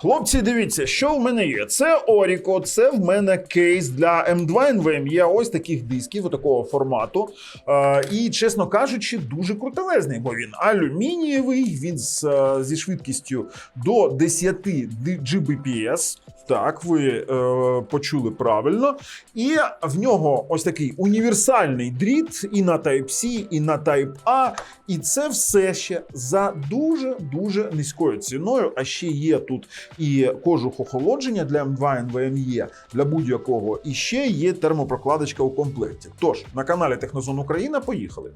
Хлопці, дивіться, що в мене є. Це Оріко, це в мене кейс для М2 NVMe, ось таких дисків, такого формату. Е, і, чесно кажучи, дуже крутелезний, бо він алюмінієвий, він з, е, зі швидкістю до 10 Gbps. Так, ви е, почули правильно. І в нього ось такий універсальний дріт і на Type-C, і на Type-A. І це все ще за дуже дуже низькою ціною. А ще є тут і кожух охолодження для М2 NVMe, для будь-якого. І ще є термопрокладочка у комплекті. Тож на каналі Технозон Україна поїхали.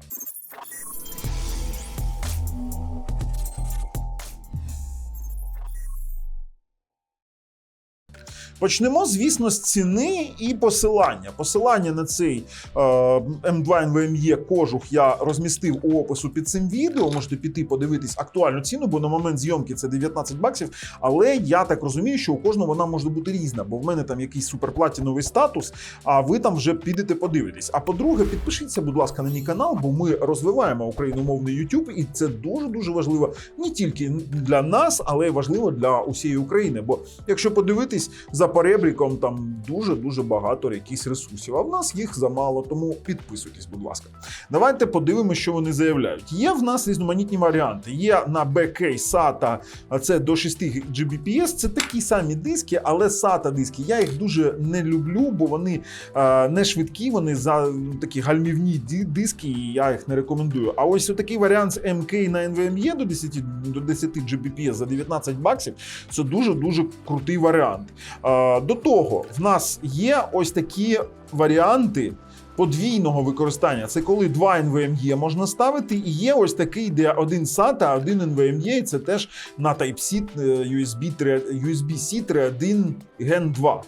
Почнемо, звісно, з ціни і посилання. Посилання на цей е, M2 NVMe кожух я розмістив у опису під цим відео. Можете піти подивитись актуальну ціну, бо на момент зйомки це 19 баксів. Але я так розумію, що у кожного вона може бути різна, бо в мене там якийсь суперплатіновий статус, а ви там вже підете подивитись. А по-друге, підпишіться, будь ласка, на мій канал, бо ми розвиваємо україномовний YouTube, і це дуже дуже важливо не тільки для нас, але й важливо для усієї України. Бо якщо подивитись за перебріком, там дуже дуже багато якихось ресурсів. А в нас їх замало, тому підписуйтесь, будь ласка. Давайте подивимося, що вони заявляють. Є в нас різноманітні варіанти. Є на BK SATA, це до 6 Gbps. Це такі самі диски, але SATA диски. Я їх дуже не люблю, бо вони е, не швидкі, вони за такі гальмівні диски, і я їх не рекомендую. А ось такий варіант з MK на NVMe до 10, до 10 Gbps за 19 баксів. Це дуже дуже крутий варіант. Е, До того, в нас є ось такі варіанти. Подвійного використання це коли два NVMe можна ставити, і є ось такий, де один SATA, один NVMe, і це теж на Type-C е, USB, 3 USB-C 3.1 Gen 2.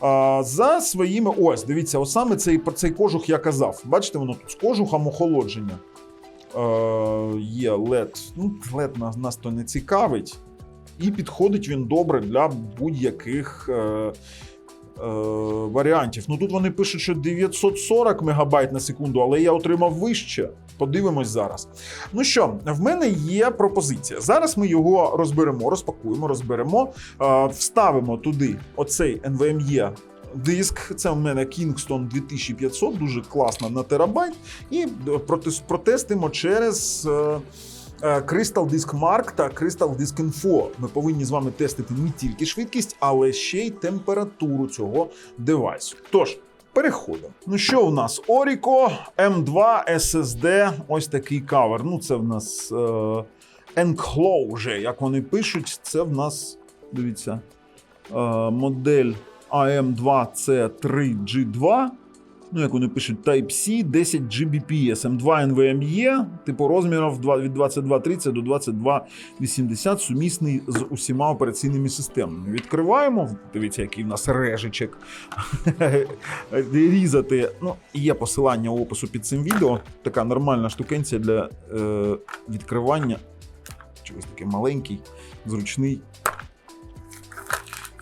А, за своїми, ось, дивіться, ось саме цей, про цей кожух я казав. Бачите, воно тут з кожухом охолодження. Е, є LED. Ну, LED нас, нас то не цікавить. І підходить він добре для будь-яких. Е, е, варіантів. Ну тут вони пишуть, що 940 мегабайт на секунду, але я отримав вище. Подивимось зараз. Ну що, в мене є пропозиція. Зараз ми його розберемо, розпакуємо, розберемо, е, вставимо туди оцей NVMe диск. Це в мене Kingston 2500, дуже класно на терабайт. І протестимо через. Е, Crystal Disk Mark та Crystal Disk Info. Ми повинні з вами тестити не тільки швидкість, але ще й температуру цього девайсу. Тож. Переходимо. Ну що у нас? Orico M2 SSD. Ось такий кавер. Ну, це в нас е, Enclosure, як вони пишуть. Це в нас, дивіться, е, модель AM2C3G2. Ну, як вони пишуть, Type-C 10 Gbps, M2 NVMe, типу розмірів від 2230 до 2280, сумісний з усіма операційними системами. Відкриваємо. Дивіться, який в нас режичок. Різати. Ну, є посилання у опису під цим відео. Така нормальна штукенція для е, відкривання. Чогось такий маленький, зручний.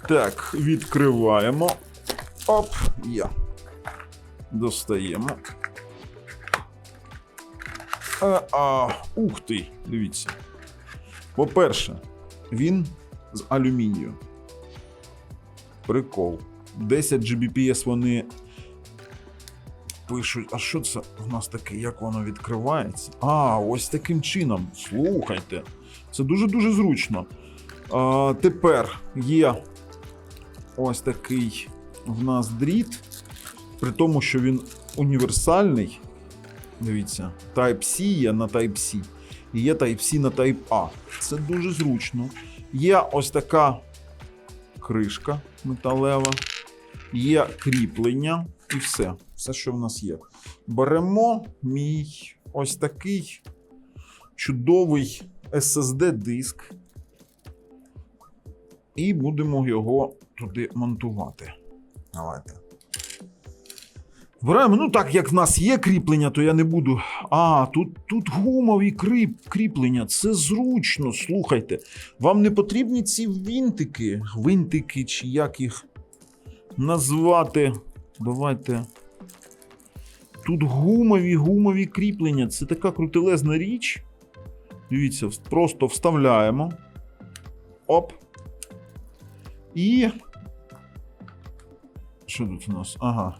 Так, відкриваємо. Оп, є. Достаємо. А, а, ух ти, дивіться. По-перше, він з алюмінію. Прикол. 10 Gbps вони пишуть. А що це в нас таке? Як воно відкривається? А, ось таким чином. Слухайте. Це дуже-дуже зручно. А, тепер є ось такий в нас дріт. При тому, що він універсальний. Дивіться, Type-C є на Type-C. І є Type-C на Type-A. Це дуже зручно. Є ось така кришка металева, є кріплення і все. Все, що в нас є. Беремо мій ось такий чудовий SSD-диск. І будемо його туди монтувати. Давайте. Беремо, ну так як в нас є кріплення, то я не буду. А, тут, тут гумові кріп, кріплення. Це зручно. Слухайте. Вам не потрібні ці вінтики, винтики, чи як їх назвати. Давайте. Тут гумові, гумові кріплення. Це така крутелезна річ. Дивіться, просто вставляємо. Оп. І. Що тут у нас? Ага.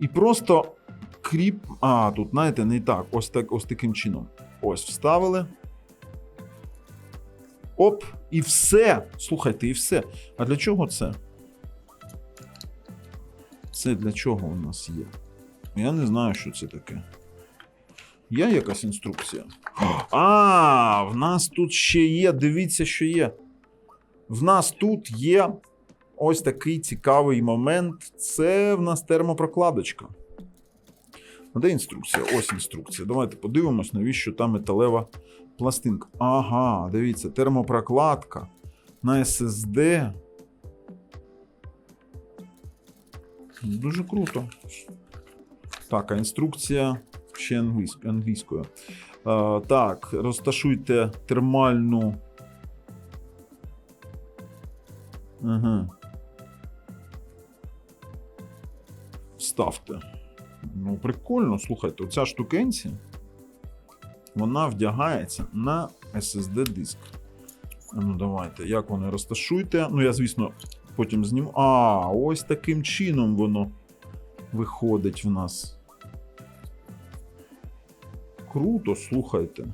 І просто кріп. А, тут, знаєте, не так. Ось так, ось таким чином. Ось вставили. Оп, і все. Слухайте, і все. А для чого це? Це для чого у нас є? Я не знаю, що це таке. Є якась інструкція? А, в нас тут ще є. Дивіться, що є. В нас тут є ось такий цікавий момент. Це в нас термопрокладочка. А Де інструкція? Ось інструкція. Давайте подивимось, навіщо там металева пластинка. Ага, дивіться, термопрокладка на SSD. Дуже круто. Так, а інструкція ще англійською. Е, так, розташуйте термальну. Ага. Ставте. Ну, прикольно, слухайте, оця штукенція, вона вдягається на SSD диск. Ну, давайте, як вони розташуйте. Ну, я, звісно, потім зніму. А, ось таким чином воно виходить в нас. Круто, слухайте.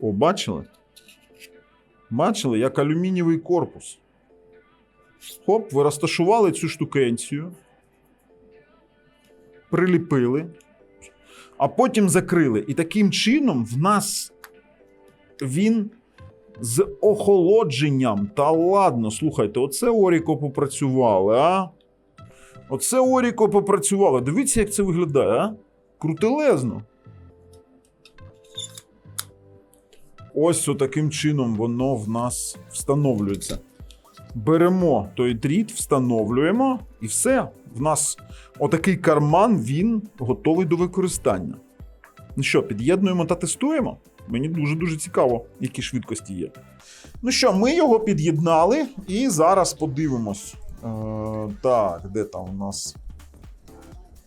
О, бачили? Бачили, як алюмінієвий корпус. Хоп, ви розташували цю штукенцію, приліпили, а потім закрили. І таким чином в нас він з охолодженням. Та ладно, слухайте, оце Оріко попрацювали, а? Оце Оріко попрацювало. Дивіться, як це виглядає, а? Крутелезно. Ось таким чином воно в нас встановлюється. Беремо той дріт, встановлюємо, і все. В нас отакий карман, він готовий до використання. Ну що, під'єднуємо та тестуємо? Мені дуже-дуже цікаво, які швидкості є. Ну що, ми його під'єднали і зараз подивимось. Е, так, де там у нас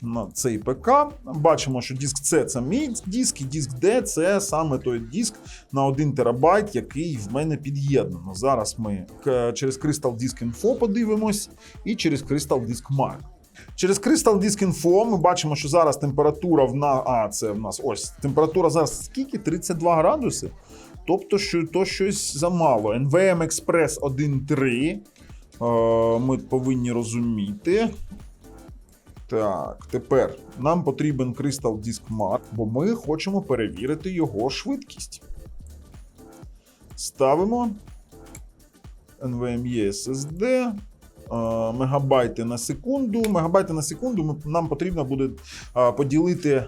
на цей ПК. Бачимо, що диск C це мій диск, і диск D це саме той диск на 1 терабайт, який в мене під'єднано. Зараз ми через Crystal Disk Info подивимось і через Crystal Disk Mark. Через Crystal Disk Info ми бачимо, що зараз температура в на... А, це в нас ось температура зараз скільки? 32 градуси. Тобто, що то щось замало. NVM Express 1.3. Е, Ми повинні розуміти. Так, тепер нам потрібен Crystal Disk Mark, бо ми хочемо перевірити його швидкість. Ставимо NVMe SSD. Мегабайти на секунду. Мегабайти на секунду нам потрібно буде поділити.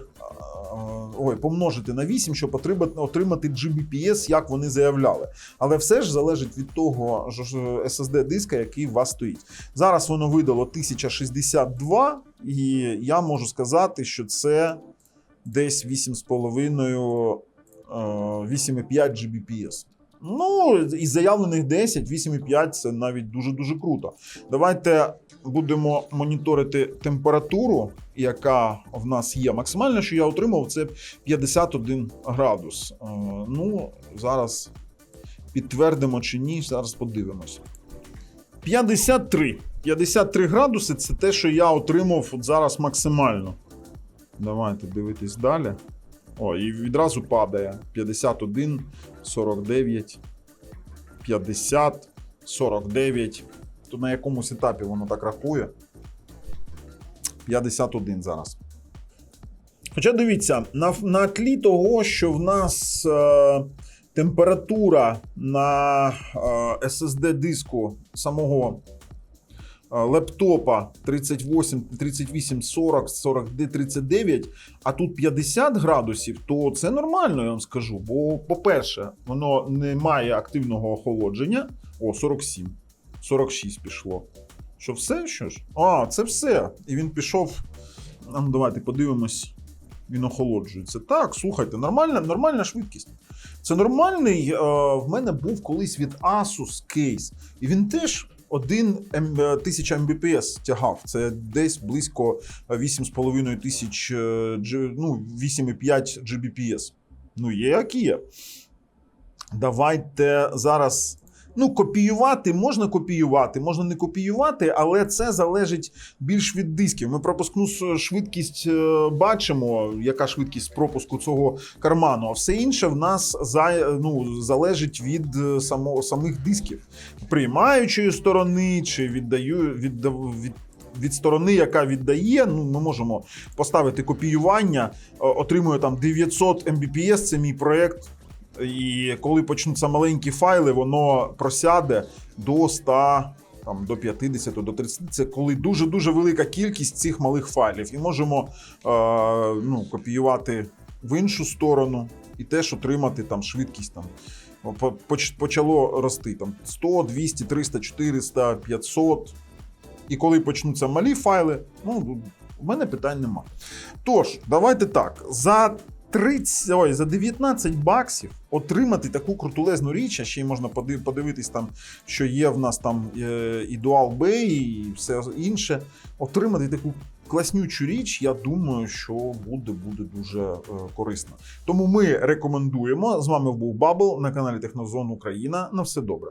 Е, Ой, помножити на 8, щоб отримати, GBPS, як вони заявляли. Але все ж залежить від того ж SSD диска, який у вас стоїть. Зараз воно видало 1062, і я можу сказати, що це десь 8,5 е, 8,5 GBPS. Ну, із заявлених 10, 8,5 це навіть дуже-дуже круто. Давайте будемо моніторити температуру, яка в нас є. Максимально, що я отримав, це 51 градус. Е, Ну, зараз підтвердимо чи ні, зараз подивимось. 53. 53 градуси це те, що я отримав от зараз максимально. Давайте дивитись далі. О, і відразу падає. 51, 49, 50, 49. То на якомусь етапі воно так рахує. 51 зараз. Хоча дивіться, на, на тлі того, що в нас е, температура на е, SSD диску самого лептопа 38, 38, 40, 40, 39, а тут 50 градусів, то це нормально, я вам скажу. Бо, по-перше, воно не має активного охолодження. О, 47, 46 пішло. Що все? Що ж? А, це все. І він пішов. Ну, давайте подивимось. Він охолоджується. Так, слухайте, нормальна, нормальна швидкість. Це нормальний. Е, в мене був колись від Asus кейс, і він теж 1 М- е, тисяча Mbps тягав. Це десь близько 8,5 тисяч, е, ну, 8,5 Gbps. Ну, є як є. Давайте зараз Ну, копіювати можна копіювати, можна не копіювати, але це залежить більш від дисків. Ми пропускну швидкість е, бачимо, яка швидкість пропуску цього карману, а все інше в нас за, ну, залежить від е, само, самих дисків, приймаючої сторони чи віддаю, віддав, від. Від сторони, яка віддає, ну ми можемо поставити копіювання, е, отримує там 900 Mbps, це мій проект. І коли почнуться маленькі файли, воно просяде до 100, там, до 50, до 30. Це коли дуже-дуже велика кількість цих малих файлів. І можемо е, ну, копіювати в іншу сторону і теж отримати там швидкість там. по- Почало рости там 100, 200, 300, 400, 500. І коли почнуться малі файли, ну, у мене питань нема. Тож, давайте так. За 30, ой, за 19 баксів отримати таку крутулезну річ, а ще й можна подивитись там, що є в нас там е, і Dual Bay, і все інше. Отримати таку класнючу річ, я думаю, що буде, буде дуже е, корисно. Тому ми рекомендуємо. З вами був Бабл на каналі Технозон Україна. На все добре.